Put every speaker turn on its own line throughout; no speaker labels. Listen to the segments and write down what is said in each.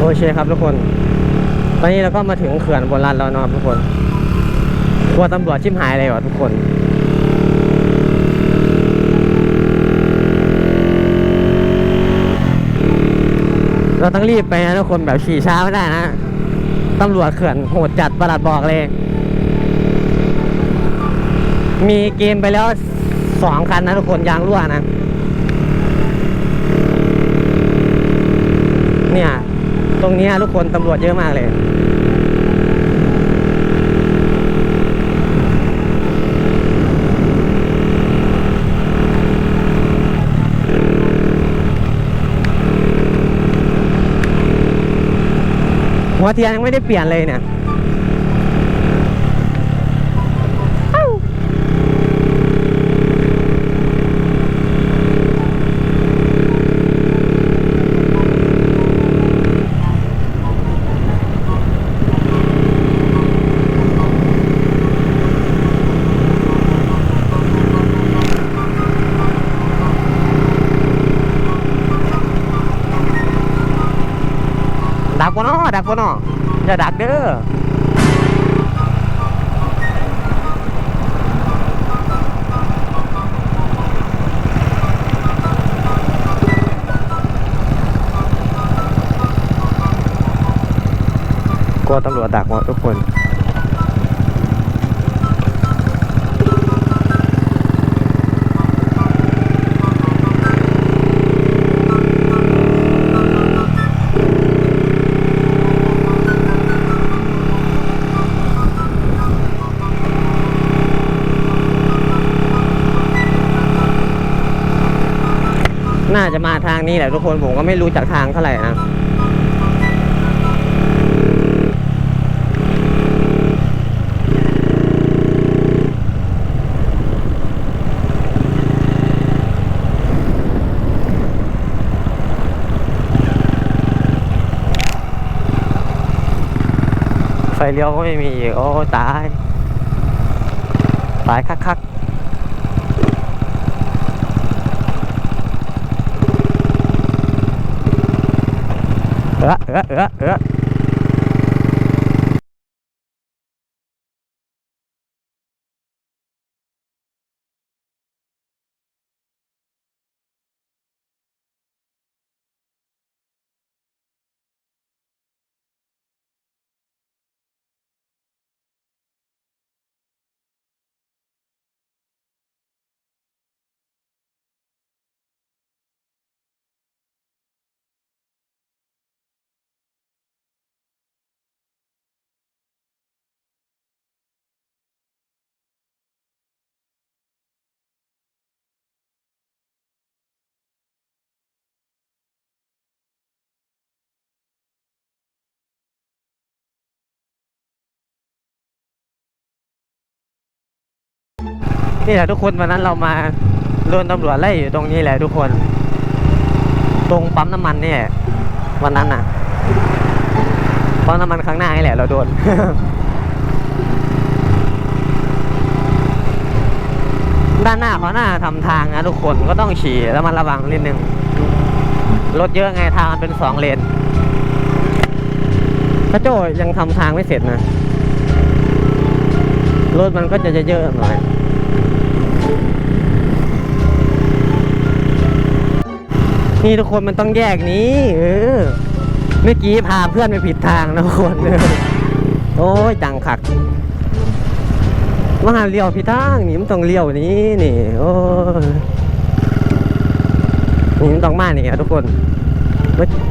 โอเคครับทุกคน ตอนนี้เราก็มาถึงเขื่อนโบราณแล้วนะครับทุกคน กลัวตำรวจชิมหายเลยวะทุกคนเราต้องรีบไปนะทุกคนแบบขี่ช้าไม่ได้นะตำรวจเขื่อนโหดจัดประหลัดบอกเลย มีเกมไปแล้วสองคันนะทุกคนยางรั่วนะ เนี่ย ตรงเนี้ยทุกคนตำรวจเยอะมากเลยหัวเทียนยังไม่ได้เปลี่ยนเลยเนี่ย กลัวตำรวจดักหมดทุกคนน่าจะมาทางนี้แหละทุกคนผมก็ไม่รู้จักทางเท่าไหร่นะ ไฟเลี้ยวก็ไม่มีอีก โอ้ตาย ตายคักๆเออเออเออเออ นี่แหละทุกคนวันนั้นเรามาโดนตำรวจไล่อยู่ตรงนี้แหละทุกคน ตรงปั๊มน้ำมันนี่วันนั้นน่ะปั๊มน้ำมันข้างหน้านี่แหละเราโดนด้านหน้าเขาหน้าทำทางนะทุกคนก็ต้องขี่แล้วมันระวังนิดนึงรถเยอะไงทางมันเป็นสองเลนพระโจยังทำทางไม่เสร็จนะรถมันก็จะเยอะๆหน่อย นี่ทุกคนมันต้องแยกนี้เออเมื่อกี้พาเพื่อนไปผิดทางนะทุกคนโอ้ยจังคักมาหาเลี้ยวผิดทางนี่มันต้องเลี้ยวนี้นี่โอ้นี่มันต้องมานี่ครับทุกคน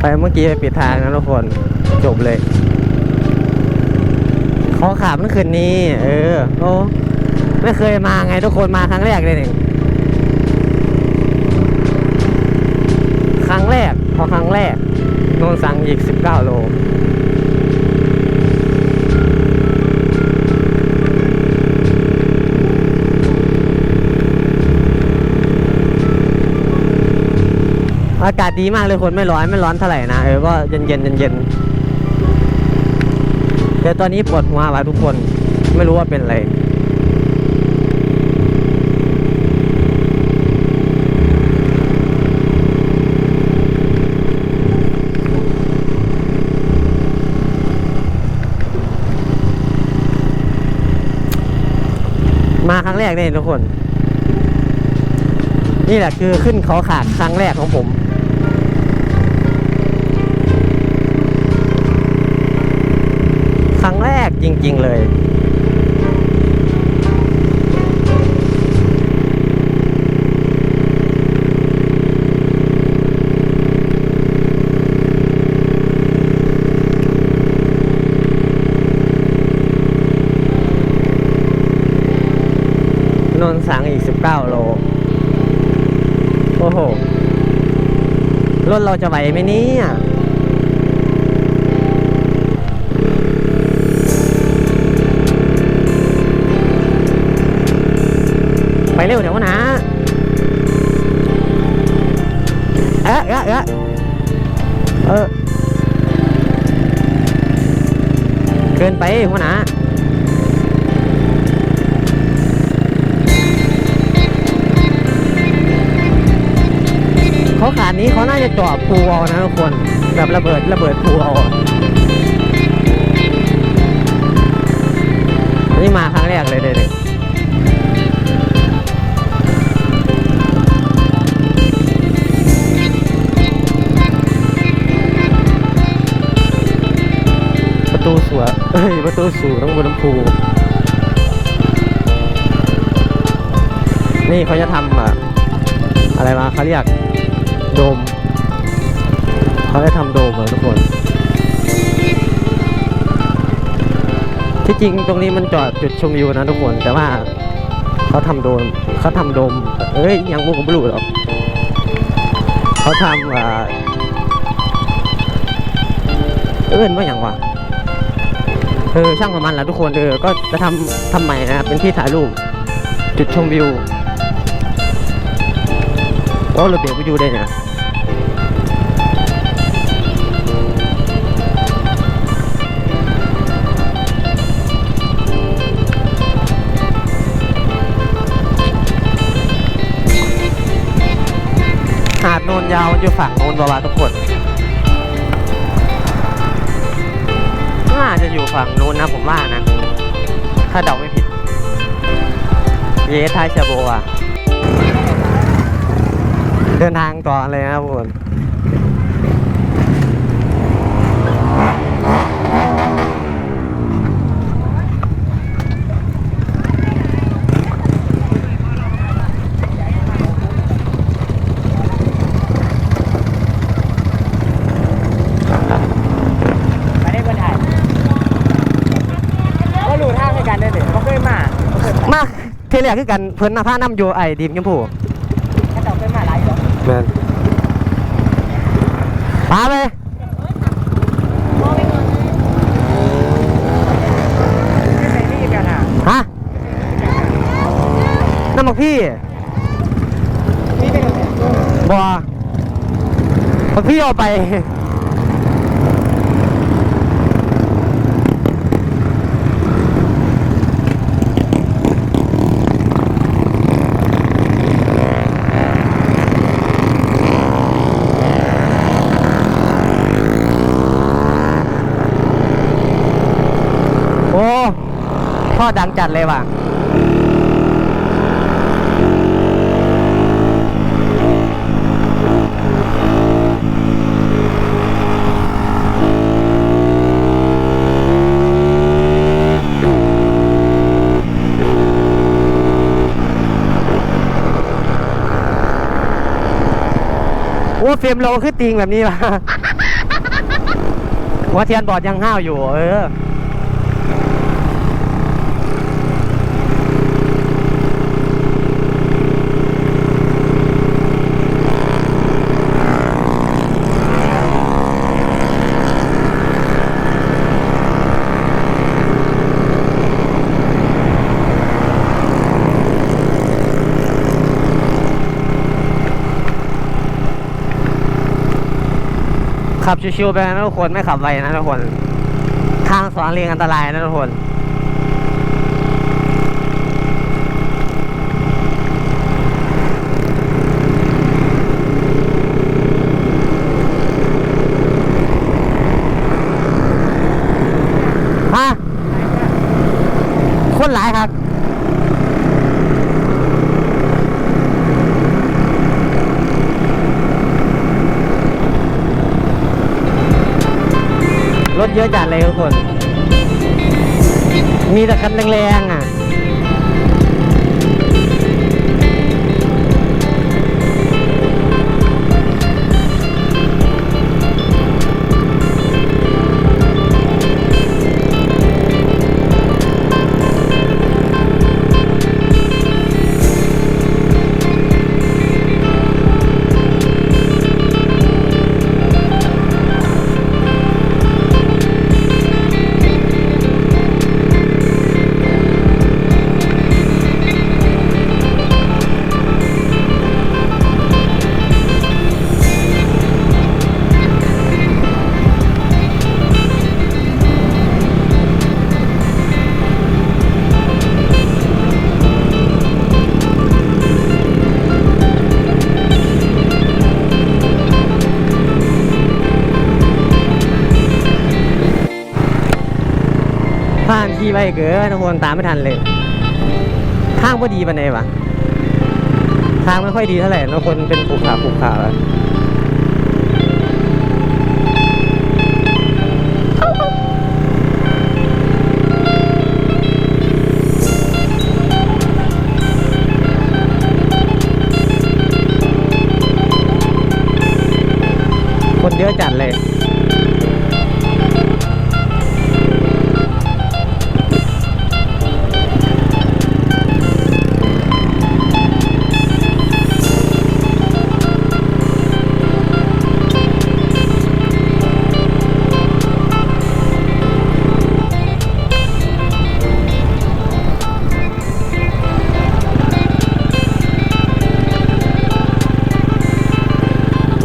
ไปเมื่อกี้ไปผิดทางนะทุกคนจบเลยขอขาบมันคืนนี้ เออโอ้ไม่เคยมาไงทุกคนมาครั้งแรกเลยนี่ ครั้ งแรก พอครั้งแรกโดนสั่งอีก 19 โลอากาศดีมากเลยคนไม่ร้อนไม่ร้อนเท่าไหร่นะเออก็เย็นเย็นเย็นเย็นแต่ตอนนี้ปวดหัวว่ะทุกคนไม่รู้ว่าเป็นอะไร รั้ งแรกเลยทุกคน นี่แหละคือขึ้นเขาขาดครั้งแรกของผมครั้งแรกจริง ๆ เลย นนท์ สังอีก 19 โล โอ้โห รถเราจะไหวไหมเนี่ยไปเร็วเดี๋ยวนะเอ๊ะเอ๊ะเอ๊ะเออเกินไปหัวหน้า เขาขาดนี้เขาน่าจะจาะปูเอานะทุกคนแบบระเบิดระเบิดปูเอานี่มาครั้งแรกเลยเด็ดประตูสวยเอ้ยประตูสู่ต้องบนน้ำพูนี่เขาจะทำอะอะไรมาเขาเรียก โดมเขาได้ทำโดมเหรอทุกคน ที่จริงตรงนี้มันจอดจุดชมวิวนะทุกคน แต่ว่าเขาทำโดมเขาทำโดม เอ้ยยังมุกไม่รู้หรอกเขาทำอ่าเอิ้นว่าอย่างวะเออช่างประมาณแหละทุกคนเออก็จะทำทำใหม่นะเป็นที่ถ่ายรูปจุดชมวิวโอ้เราเบรกไปอยู่ได้เนี่ย ยาวมันยาวอยู่ฝั่งโน้นบาวาทุกคนน่าจะอยู่ฝั่งโน้นนะผมว่านะ ถ้าเดาไม่ผิด เยทายชาโบอะเดินทางต่อเลยนะครับทุกคน
ไม่ได้คนไทยก็รู้ทางในการเดินเด็เขาเคยมาเขาเคยมา
มาเทเลียคือกันเพิ่นมาพาน้ำอยู่ไอ้ดิมยมพู
ถ้าเราเคยมาหลายคน
แมนปาไป
ไม่ใช่ที่กันอะ
ฮะน้ำมักพี่
นี่เป็นอะไร
บอมักพี่เอาไป โอ้พ่อ ดังจัดเลยว่ะโอ้เฟรมเราขึ้นติงแบบนี้ว่ะหัวเทียนบอดยังห้าวอยู่ เออ ขับชิวๆไปนะทุกคนไม่ขับไวนะทุกคน ทางสอนเรียงอันตรายนะทุกคน ฮะ คนหลายครับ ถ เยอะจัดเลยทุกคน มีแต่คันแรงๆอะ ไปเกินทุกคนตามไม่ทันเลย ทางก็ดีปานใดวะทางไม่ค่อยดีเท่าไหร่ทุกคนเป็นผูกขาผูกขาคนเยอะจัดเลย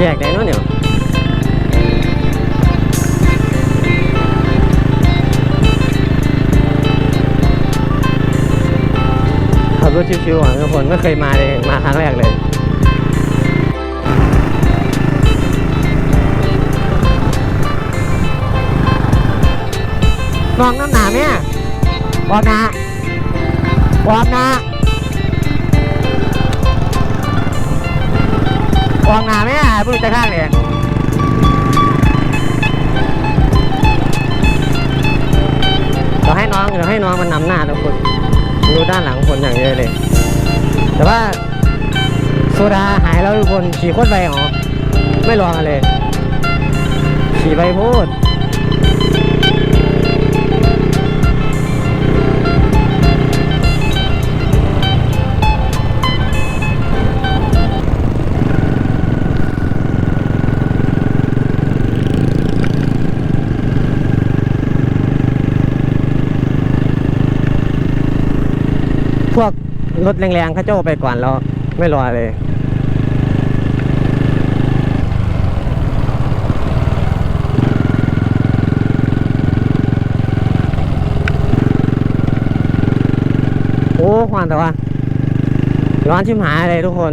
แยกได้เนู้นเนี่ยขับรถชิวๆอะทุกคนไม่เคยมาเลยมาครั้งแรกเลยมองน้ำหนาเนี่ออกนาออกนา อองหนาไหมอะพูดจะข้างเลยเดี๋ยวให้น้องเดี๋ยวให้น้องมันนำหน้าทุกคนดูด้านหลังคนอย่างเยอะเลย แต่ว่าโซดาหายแล้วทุกคนขี่โคตรไวหรอไม่รอกันเลยขี่ไปพูด รถแรงๆเขาเจ้าไปก่อนเราไม่รอเลยโอ้ควานแต่ว่าร้อนชิมหายเลยทุกคน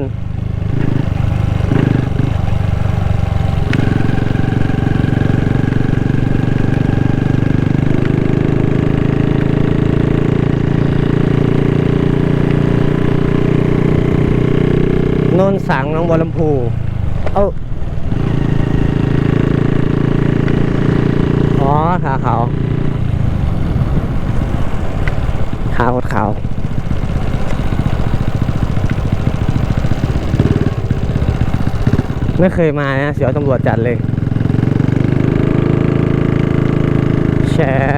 นนสังหน้องบัวลำพูเอ้าอ๋อขาขาวขาวขาวไม่เคยมานะ เสียวตำรวจจัดเลย แชท